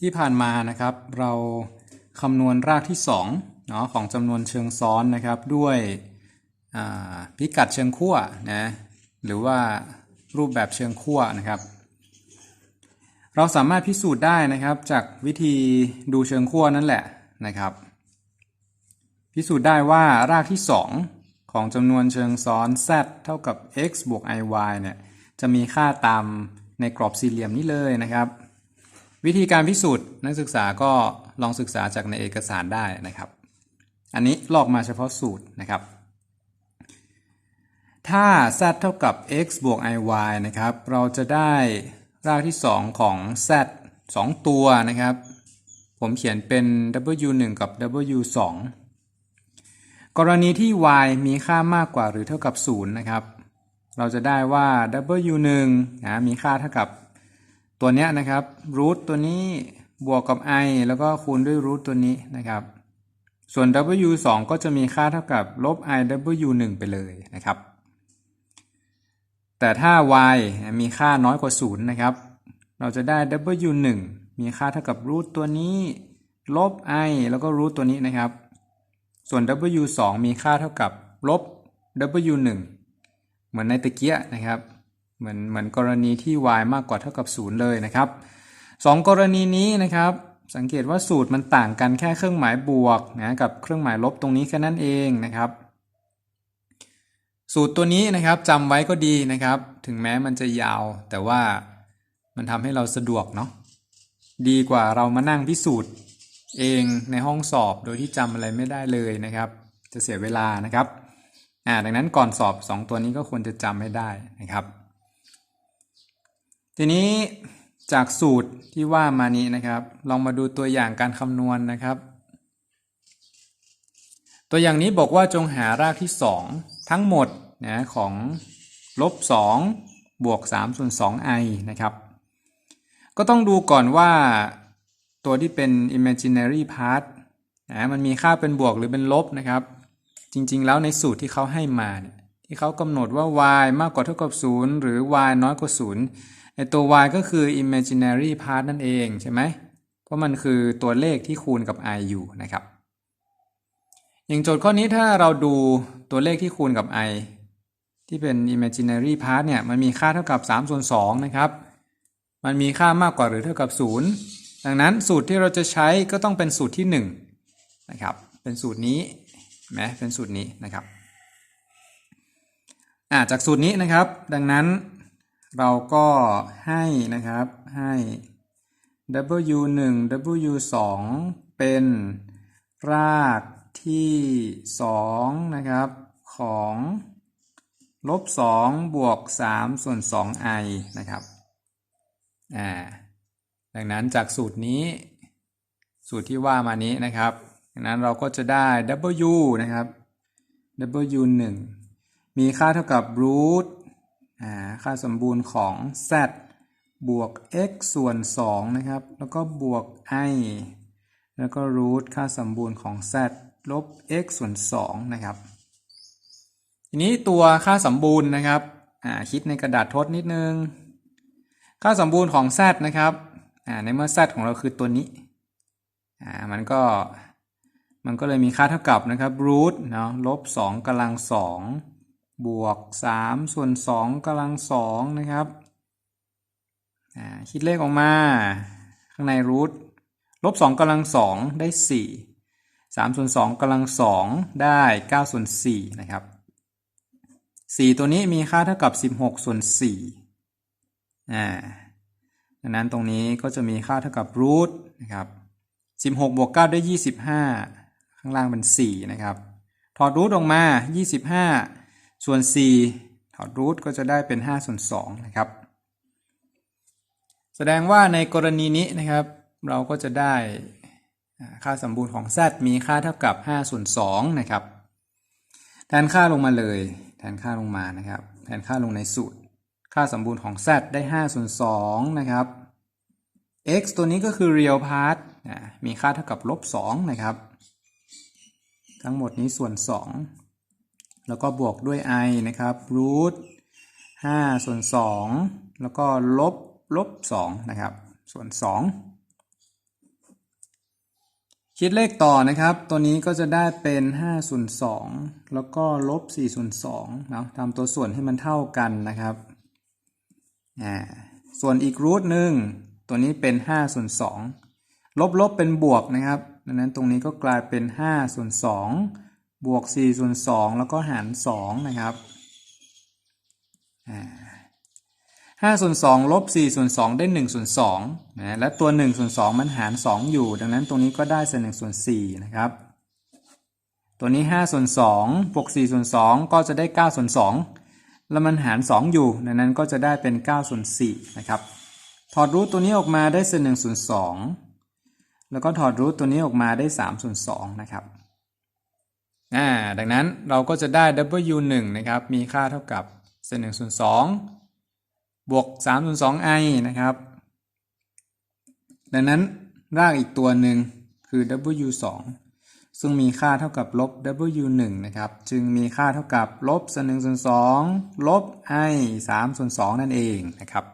ที่ผ่านมานะครับ เราคำนวณรากที่2เนาะของจำนวนเชิงซ้อนนะครับ ด้วยพิกัดเชิงขั้วนะหรือว่ารูปแบบเชิงขั้วนะครับ เราสามารถพิสูจน์ได้นะครับจากวิธีดูเชิงขั้วนั่นแหละนะครับ พิสูจน์ได้ว่ารากที่ 2 ของจำนวนเชิงซ้อน z เท่ากับ x บวก iy เนี่ยจะมีค่าตามในกรอบสี่เหลี่ยมนี้เลยนะครับ วิธีการพิสูจน์นักศึกษาก็ลองศึกษาจากในเอกสารได้นะครับ อันนี้ลอกมาเฉพาะสูตรนะครับ ถ้า z เท่ากับ x บวก iy นะครับ เราจะได้รากที่ 2 ของ z 2 ตัวนะครับ ผมเขียนเป็น w1 กับ w2 กรณีที่ y มีค่ามากกว่าหรือเท่ากับ 0 นะครับ เราจะได้ว่า w1 นะมีค่าเท่ากับ ตัวเนี้ยนะครับรูทตัวนี้บวกกับ i แล้วก็คูณด้วยรูทตัวนี้นะครับ ส่วน w2 ก็จะมีค่าเท่ากับลบ i w1 ไปเลยนะครับ แต่ถ้า y มีค่าน้อยกว่า 0 นะครับ เราจะได้ w1 มีค่าเท่ากับรูทตัวนี้ ลบ i แล้วก็รูทตัวนี้นะครับ ส่วน w2 มีค่าเท่ากับลบ w1 เหมือนในตะเกียนะครับ เหมือนเหมือนกรณีที่ y มากกว่าเท่ากับ 0 เลยนะครับสองกรณีนี้นะครับ สังเกตว่าสูตรมันต่างกันแค่เครื่องหมายบวกนะกับเครื่องหมายลบตรงนี้แค่นั้นเองนะครับ สูตรตัวนี้นะครับจำไว้ก็ดีนะครับ ถึงแม้มันจะยาว แต่ว่ามันทำให้เราสะดวกเนาะดีกว่าเรามานั่งพิสูจน์เองในห้องสอบโดยที่จำอะไรไม่ได้เลยนะครับ จะเสียเวลานะครับอ่าดังนั้นก่อนสอบ 2 ตัวนี้ก็ควรจะจำให้ได้นะครับ ทีนี้จากสูตรที่ว่ามานี้นะครับ ลองมาดูตัวอย่างการคำนวณนะครับ ตัวอย่างนี้บอกว่าจงหารากที่ 2 ทั้งหมดนะของลบ2บวก3ส่วน 2 i นะครับ ก็ต้องดูก่อนว่าตัวที่เป็น imaginary part นะมันมีค่าเป็นบวกหรือเป็นลบนะครับ จริงๆ แล้วในสูตรที่เขาให้มาเนี่ยที่เขากำหนดว่า y มากกว่าเท่ากับ 0 หรือ y น้อยกว่า 0 ไอตัว y ก็คือ imaginary part นั่นเองใช่ไหม เพราะมันคือตัวเลขที่คูณกับ i อยู่นะครับ อย่างโจทย์ข้อนี้ถ้าเราดูตัวเลขที่คูณกับ i ที่เป็น imaginary part เนี่ย มันมีค่าเท่ากับ3ส่วน2นะครับ มันมีค่ามากกว่าหรือเท่ากับ 0 ดังนั้นสูตรที่เราจะใช้ก็ต้องเป็นสูตรที่ 1 นะครับ เป็นสูตรนี้ไหมเป็นสูตรนี้นะครับ อ่าจากสูตรนี้นะครับ ดังนั้น เราก็ให้นะครับให้ w 1 w 2เป็น รากที่ 2 นะครับ ของลบ2บวก3ส่วน 2i นะครับอ่าดังนั้นจากสูตรนี้ สูตรที่ว่ามานี้นะครับดังนั้นเราก็จะได้ w นะครับ w 1มีค่าเท่ากับ root ค่าสมบูรณ์ของ z บวก x ส่วน 2 นะครับ แล้วก็บวก i แล้วก็ root ค่าสมบูรณ์ของ z ลบ x ส่วน 2 นะครับ ทีนี้ตัวค่าสมบูรณ์นะครับคิดในกระดาษทดนิดนึง ค่าสมบูรณ์ของ z นะครับในเมื่อ z ของเราคือตัวนี้มันก็มันก็เลยมีค่าเท่ากับนะครับ root เนาะลบ2กำลัง2 บวก 3 ส่วน2กำลัง2นะครับคิดเลขออกมา ข้างใน root ลบ2กำลัง2ได้ 4 3 ส่วน2กำลัง2ได้9ส่วน4นะครับ 4 ตัวนี้มีค่าเท่ากับ 16 ส่วน4อ่าดังนั้นตรงนี้ก็จะมีค่าเท่ากับ root นะครับ16 บวก 9 ได้ 25 ข้างล่างเป็น 4 นะครับ ถอดรูทออกมา 25 ส่วน4ถอดรูทก็จะได้เป็น5ส่วน2นะครับ แสดงว่าในกรณีนี้นะครับ เราก็จะได้ค่าสมบูรณ์ของ z มีค่าเท่ากับ5ส่วน2นะครับ แทนค่าลงมาเลย แทนค่าลงมานะครับ แทนค่าลงในสูตร ค่าสมบูรณ์ของ z ได้5ส่วน2นะครับ x ตัวนี้ก็คือ real part มีค่าเท่ากับลบ2นะครับ ทั้งหมดนี้ส่วน 2 แล้วก็บวกด้วย i นะครับ root 5ส่วน 2 แล้วก็ลบลบ 2 นะครับ ส่วนคิดเลขต่อนะครับ ตัวนี้ก็จะได้เป็น5ส่วน2แล้วก็ลบ4ส่วน2เนาะทำตัวส่วนให้มันเท่ากันนะครับอ่าส่วนอีกรูทหนึ่งตัวนี้เป็น5ส่วน2ลบลบเป็นบวกนะครับดังนั้นตรงนี้ก็กลายเป็น5ส่วน2 บวก4ส่วน2แล้วก็หาร2นะครับอ่า5ส่วน2ลบ4ส่วน2ได้1ส่วน2นะและตัว1ส่วน2มันหาร 2 อยู่ ดังนั้นตรงนี้ก็ได้เศษ1ส่วน4นะครับตัวนี้5ส่วน2บวก4ส่วน2ก็จะได้9ส่วน2แล้วมันหาร 2 อยู่ ดังนั้นก็จะได้เป็น9ส่วน4นะครับถอดรูทตัวนี้ออกมาได้เศษ1ส่วน2แล้วก็ถอดรูทตัวนี้ออกมาได้3ส่วน2นะครับ อ่าดังนั้นเราก็จะได้ w 1นะครับ มีค่าเท่ากับเศษ1ส่วน2บวก3ส่วน2 i นะครับ ดังนั้นรากอีกตัวหนึ่งคือ w 2ซึ่งมีค่าเท่ากับลบ w 1นะครับ จึงมีค่าเท่ากับลบเศษ1ส่วน2ลบ i 3ส่วน2นั่นเองนะครับ